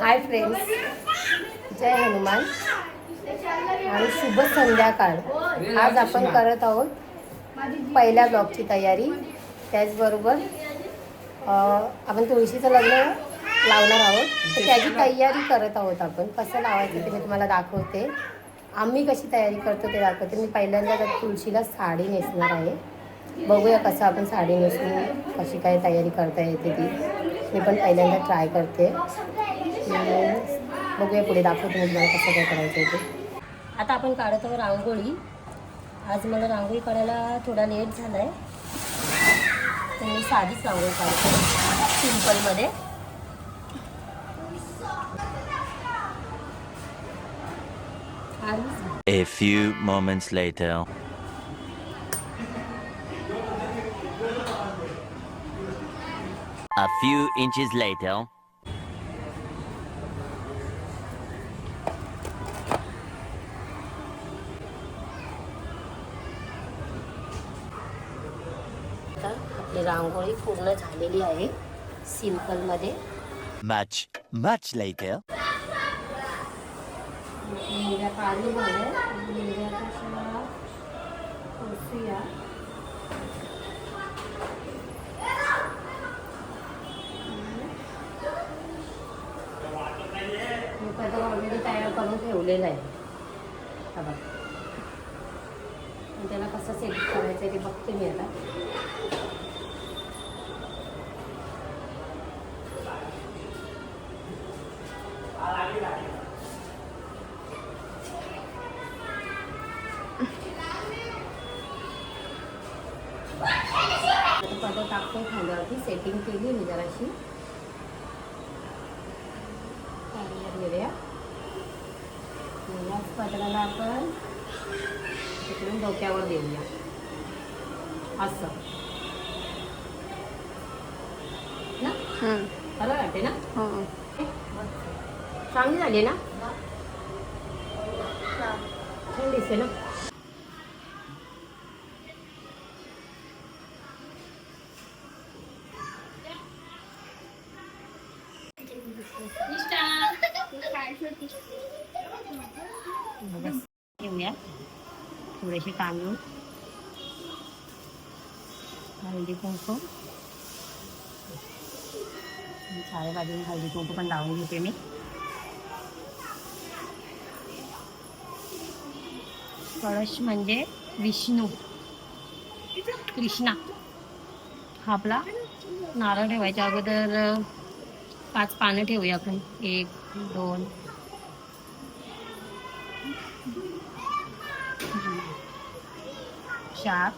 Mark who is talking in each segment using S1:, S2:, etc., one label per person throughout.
S1: Hi friends जय हनुमान. आणि शुभ संध्याकाळ. आज आपण करत आहोत पहिल्या ब्लॉगची तयारी. त्याचबरोबर आपण तुळशीचं लग्न लावणार आहोत. तर त्याची तयारी करत आहोत आपण. कसं लावायचं ते मी तुम्हाला दाखवते. आम्ही कशी तयारी करतो ते दाखवते. मी पहिल्यांदा त्या तुळशीला साडी नेसणार आहे. बघूया कसं आपण साडी नेसून कशी काय तयारी करता येते ती. मी पण पहिल्यांदा ट्राय करते. बघूया पुढे दाखवतो म्हणजे मी तुम्हाला कसं काय करायचं आहे ते. आता आपण काढत आहोत रांगोळी. आज मला रांगोळी काढायला थोडा लेट झाला आहे तर मी साधीच रांगोळी काढते. सिम्पलमध्ये
S2: A few moments later. A few inches later.
S1: रांगोळी पूर्ण झालेली आहे. सिम्पलमध्ये
S2: later.
S1: मुंग्या काढून झाल्या. मुंग्या कशा? मी ऑलरेडी तयार करून ठेवलेला आहे. बघ. त्याला कसं सेट करायचं आहे ते बघते मी आता. आता पदर टाकतो खांद्यावरती सेटिंग केली मी जराशी खांद्यावर घेऊया आणि याच पदराला आपण तिकडून डोक्यावर देऊया असं ना बरं वाटते ना चांगली झाली ना छान दिसते ना ठेवूया थोडेसे तांदूळ हळदी कुंकू साऱ्या बाजूने हळदी कुंकू पण लावून घेते मी कळश म्हणजे विष्णू. कृष्णा. हा आपला नारळ ठेवायच्या अगोदर पाच पानं ठेवूया आपण. एक दोन. चार.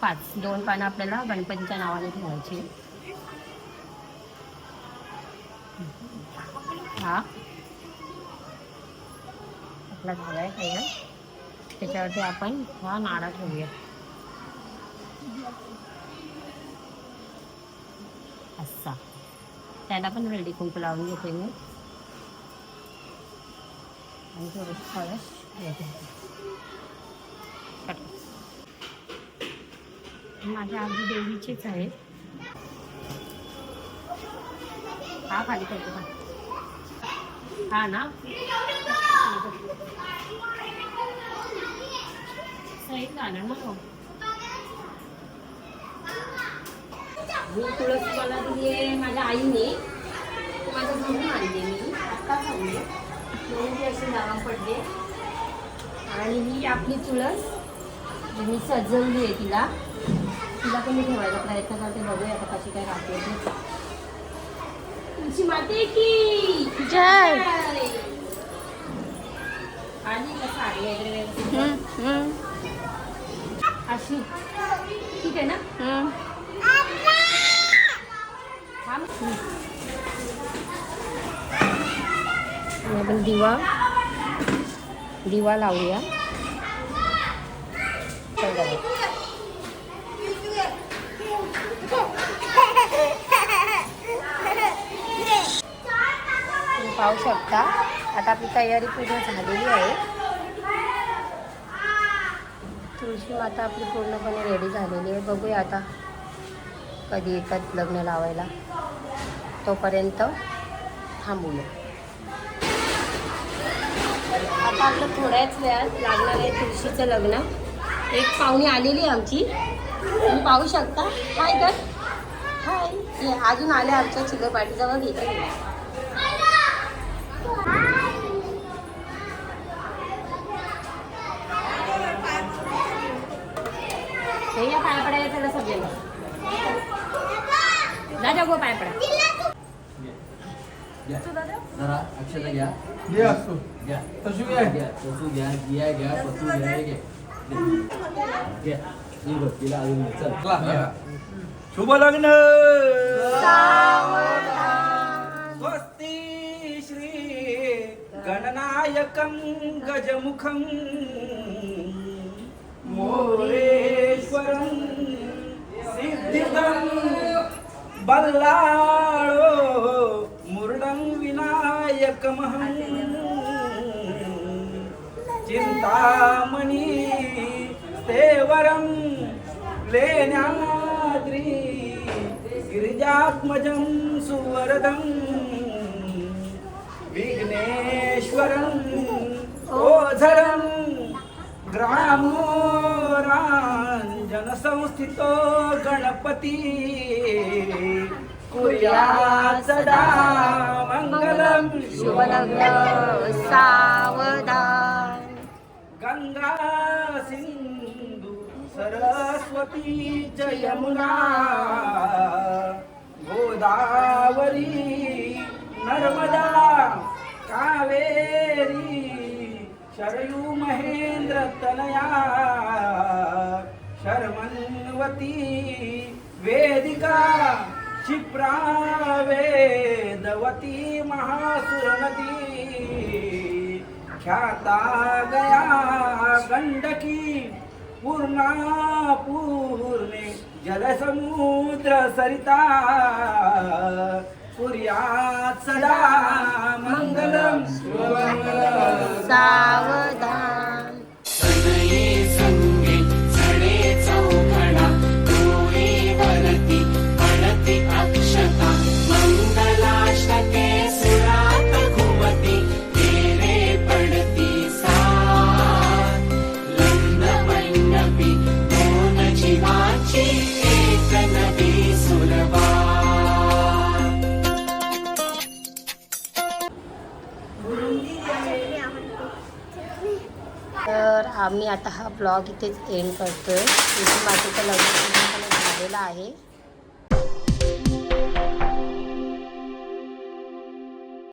S1: पाच. दोन पानं आपल्याला गणपतीच्या नावाने ठेवायची. हा. आपला झाला आहे तयार त्याच्यावरती आपण हा नाडा ठेवूया. असा. त्याला पण रेडी कुंकू लावून घेते मी. आणि थोडंसं फळस माझ्या आधी देवीचेच आहे हा खाली करतो का हा ना? सही झालं ना हो. मी तुळस मला दिली आहे माझ्या आईने. ती माझ्या घरून आणले मी. आत्ताच आणली म्हणून असे अशी नावा पडली. आणि ही आपली तुळस. मी सजवली आहे तिला. तिला पण मी ठेवायचा प्रयत्न करते. बघूया आता कशी काय राहते ते तुळशी माते की
S3: जय.
S1: आणि का साडी वगैरे व्यवस्थित अशी ठीक आहे ना थांब. आणि आपण दिवा दिवा लावूया चल जरा. तुम्ही पाहू शकता. आता आपली तयारी पूर्ण झालेली आहे. तुळशी माता आपली पूर्णपणे रेडी झालेली आहे. बघूया आता कधी येतात लग्न लावायला. तोपर्यंत थांबूया. आता आपलं थोड्याच वेळात लागणार आहे तुळशीचं लग्न. एक पाहुणी आलेली आहे आमची. तुम्ही पाहू शकता. हाय तर हाय हे अजून आले आमच्या चिल्ले पाठीजवळ
S3: जरा अक्षता घ्या.
S4: हे असतो.
S3: घ्या.
S4: तशी घ्या.
S3: घ्या पसू घ्या दिया घ्या पसू घ्या हे घ्या. घ्या. ही बघ तिला अजून घे. चल.
S4: शुभ लग्न. स्वस्ती श्री गणनायकं गजमुखं मोरेश्वरं सिद्धिदं बल्लाळो विनायक विनायकमहं चिन्तामणि देवरं लेण्याद्रि गिरिजात्मजं सुवरदं विघ्नेश्वरं ओझरं ग्रामोराञ्जनसंस्थितो गणपती। कुर्यात् सदा मङ्गलं
S1: शुभलग्न सावधान।
S4: गंगा सिंधू सरस्वती च यमुना। गोदावरी नर्मदा कावेरी शरयू महेंद्र तनया। शर्मन्वती वेदिका। क्षिप्रावेदवती महासुरनदी। ख्याता गया गंडकी पूर्णा पूर्णे जलसमुद्र सरिता। कुर्यात् सदा मंगलम।
S1: सावधान तर आम्ही आता हा ब्लॉग इथेच एंड करतोय. इथे बाकीचं लग्न झालेलं आहे.